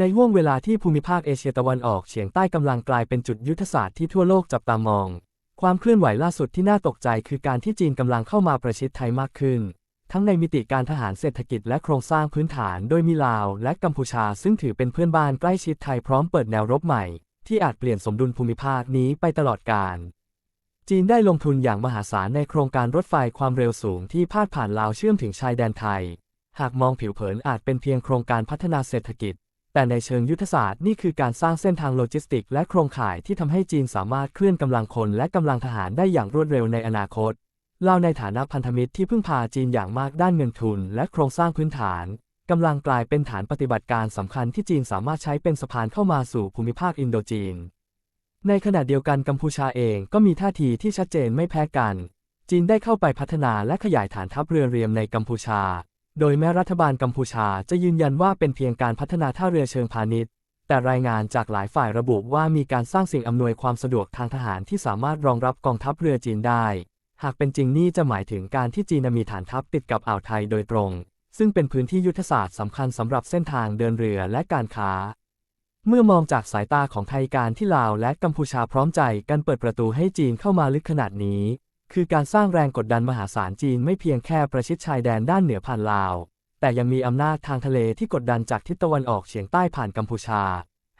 ในห่วงเวลาที่ภูมิภาคเอเชียตะวันออกเฉียงใต้กำลังกลายเป็นจุดยุทธศาสตร์ที่ทั่วโลกจับตามอง ความเคลื่อนไหวล่าสุดที่น่าตกใจคือการที่จีนกำลังเข้ามาประชิดไทยมากขึ้น ทั้งในมิติการทหารเศรษฐกิจและโครงสร้างพื้นฐานโดยมีลาวและกัมพูชาซึ่งถือเป็นเพื่อนบ้านใกล้ชิดไทยพร้อมเปิดแนวรบใหม่ ที่อาจเปลี่ยนสมดุลภูมิภาคนี้ไปตลอดกาลจีนได้ลงทุนอย่างมหาศาลในโครงการรถไฟความเร็วสูงที่พาดผ่านลาวเชื่อมถึงชายแดนไทย หากมองผิวเผินอาจเป็นเพียงโครงการพัฒนาเศรษฐกิจ แต่ในเชิงยุทธศาสตร์นี่คือการสร้างเส้นทางโลจิสติก และโครงข่ายที่ทำให้จีนสามารถเคลื่อนกำลังคนและกำลังทหารได้อย่างรวดเร็วในอนาคตลาวในฐานะพันธมิตรที่พึ่งพาจีนอย่างมากด้านเงินทุน และโครงสร้างพื้นฐานกำลังกลายเป็นฐานปฏิบัติการสำคัญที่จีนสามารถใช้เป็นสะพานเข้ามาสู่ภูมิภาคอินโดจีน ในขณะเดียวกันกัมพูชาเองก็มีท่าทีที่ชัดเจนไม่แพ้กัน จีนได้เข้าไปพัฒนาและขยายฐานทัพเรือเรียมในกัมพูชา โดยแม้รัฐบาลกัมพูชาจะยืนยันว่าเป็นเพียงการพัฒนาท่าเรือเชิงพาณิชย์ แต่รายงานจากหลายฝ่ายระบุว่ามีการสร้างสิ่งอำนวยความสะดวกทางทหารที่สามารถรองรับกองทัพเรือจีนได้ หากเป็นจริงนี่จะหมายถึงการที่จีนมีฐานทัพติดกับอ่าวไทยโดยตรง ซึ่งเป็นพื้นที่ยุทธศาสตร์สำคัญสำหรับเส้นทางเดินเรือและการค้า เมื่อมองจากสายตาของไทยการที่ลาวและกัมพูชาพร้อมใจกันเปิดประตูให้จีนเข้ามาลึกขนาดนี้ คือการสร้างแรงกดดันมหาศาลจีนไม่เพียงแค่ประชิดชายแดนด้านเหนือผ่านลาว แต่ยังมีอำนาจทางทะเลที่กดดันจากทิศตะวันออกเฉียงใต้ผ่านกัมพูชา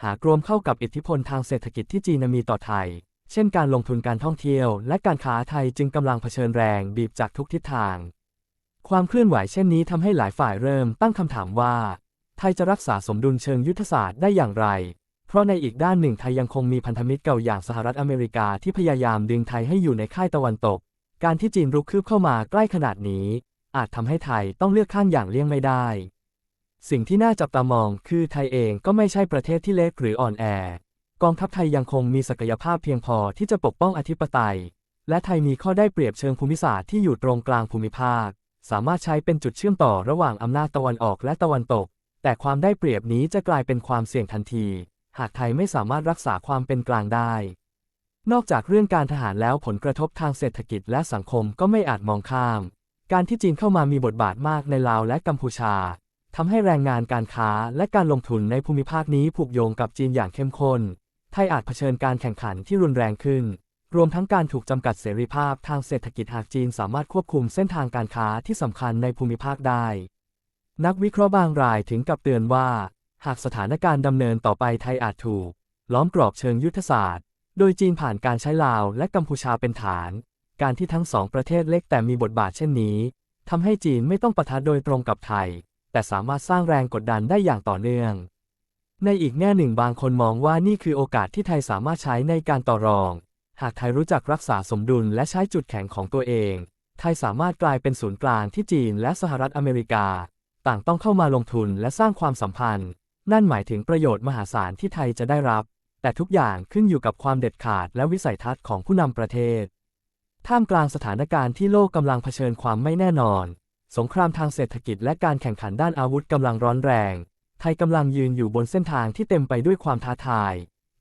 หากรวมเข้ากับอิทธิพลทางเศรษฐกิจที่จีนมีต่อไทย เช่นการลงทุนการท่องเที่ยว และการค้าไทยจึงกำลังเผชิญแรงบีบจากทุกทิศทาง ความเคลื่อนไหวเช่นนี้ทำให้หลายฝ่ายเริ่มตั้งคำถามว่า ไทยจะรักษาสมดุลเชิงยุทธศาสตร์ได้อย่างไร ราะในอีกด้านหนึ่งไทยยังคงมีพันธมิตรเก่าอย่างสหรัฐอเมริกาที่พยายามดึงไทยให้อยู่ในค่ายตะวันตก การที่จีนรุกคืบเข้ามาใกล้ขนาดนี้ อาจทำให้ไทยต้องเลือกข้างอย่างเลี่ยงไม่ได้ สิ่งที่น่าจับตามองคือไทยเองก็ไม่ใช่ประเทศที่เล็กหรืออ่อนแอ กองทัพไทยยังคงมีศักยภาพเพียงพอที่จะปกป้องอธิปไตย และไทยมีข้อได้เปรียบเชิงภูมิศาสตร์ที่อยู่ตรงกลางภูมิภาค สามารถใช้เป็นจุดเชื่อมต่อระหว่างอำนาจตะวันออกและตะวันตก แต่ความได้เปรียบนี้จะกลายเป็นความเสี่ยงทันที หากไทยไม่สามารถรักษาความเป็นกลางได้ นอกจากเรื่องการทหารแล้วผลกระทบทางเศรษฐกิจและสังคมก็ไม่อาจมองข้าม การที่จีนเข้ามามีบทบาทมากในลาวและกัมพูชาทำให้แรงงานการค้าและการลงทุนในภูมิภาคนี้ผูกโยงกับจีนอย่างเข้มข้น ไทยอาจเผชิญการแข่งขันที่รุนแรงขึ้น รวมทั้งการถูกจำกัดเสรีภาพทางเศรษฐกิจหากจีนสามารถควบคุมเส้นทางการค้าที่สำคัญในภูมิภาคได้ นักวิเคราะห์บางรายถึงกับเตือนว่า หากสถานการณ์ดำเนินต่อไปไทยอาจถูก ล้อมกรอบเชิงยุทธศาสตร์ โดยจีนผ่านการใช้ลาวและกัมพูชาเป็นฐาน การที่ทั้งสองประเทศเล็กแต่มีบทบาทเช่นนี้ทำให้จีนไม่ต้องปะทะโดยตรงกับไทย แต่สามารถสร้างแรงกดดันได้อย่างต่อเนื่อง ในอีกแง่หนึ่งบางคนมองว่านี่คือโอกาสที่ไทยสามารถใช้ในการต่อรอง หากไทยรู้จักรักษาสมดุลและใช้จุดแข็งของตัวเอง ไทยสามารถกลายเป็นศูนย์กลางที่จีนและสหรัฐอเมริกา ต่างต้องเข้ามาลงทุนและสร้างความสัมพันธ์ นั่นหมายถึงประโยชน์มหาศาลที่ไทยจะได้รับ แต่ทุกอย่างขึ้นอยู่กับความเด็ดขาดและวิสัยทัศน์ของผู้นำประเทศ ท่ามกลางสถานการณ์ที่โลกกำลังเผชิญความไม่แน่นอน สงครามทางเศรษฐกิจและการแข่งขันด้านอาวุธกำลังร้อนแรง ไทยกำลังยืนอยู่บนเส้นทางที่เต็มไปด้วยความท้าทาย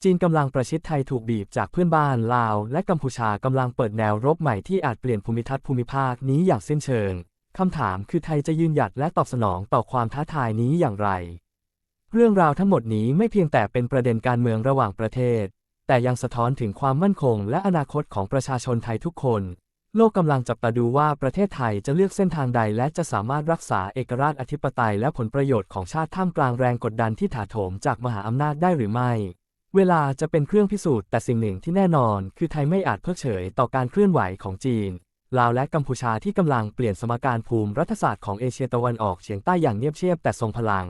จีนกำลังประชิดไทยถูกบีบจากเพื่อนบ้านลาว และกัมพูชากำลังเปิดแนวรบใหม่ที่อาจเปลี่ยนภูมิทัศน์ภูมิภาคนี้อย่างสิ้นเชิงคำถามคือไทยจะยืนหยัดและตอบสนองต่อความท้าทายนี้อย่างไร เรื่องราวทั้งหมดนี้ไม่เพียงแต่เป็นประเด็นการเมืองระหว่างประเทศ แต่ยังสะท้อนถึงความมั่นคงและอนาคตของประชาชนไทยทุกคน โลกกำลังจับตาดูว่าประเทศไทยจะเลือกเส้นทางใดและจะสามารถรักษาเอกราชอธิปไตยและผลประโยชน์ของชาติท่ามกลางแรงกดดันที่ถาโถมจากมหาอำนาจได้หรือไม่ เวลาจะเป็นเครื่องพิสูจน์แต่สิ่งหนึ่งที่แน่นอน คือไทยไม่อาจเพิกเฉยต่อการเคลื่อนไหวของจีนลาวและกัมพูชาที่กำลังเปลี่ยนสมการภูมิรัฐศาสตร์ของเอเชียตะวันออกเฉียงใต้อย่างเนียบเชียบแต่ทรงพลัง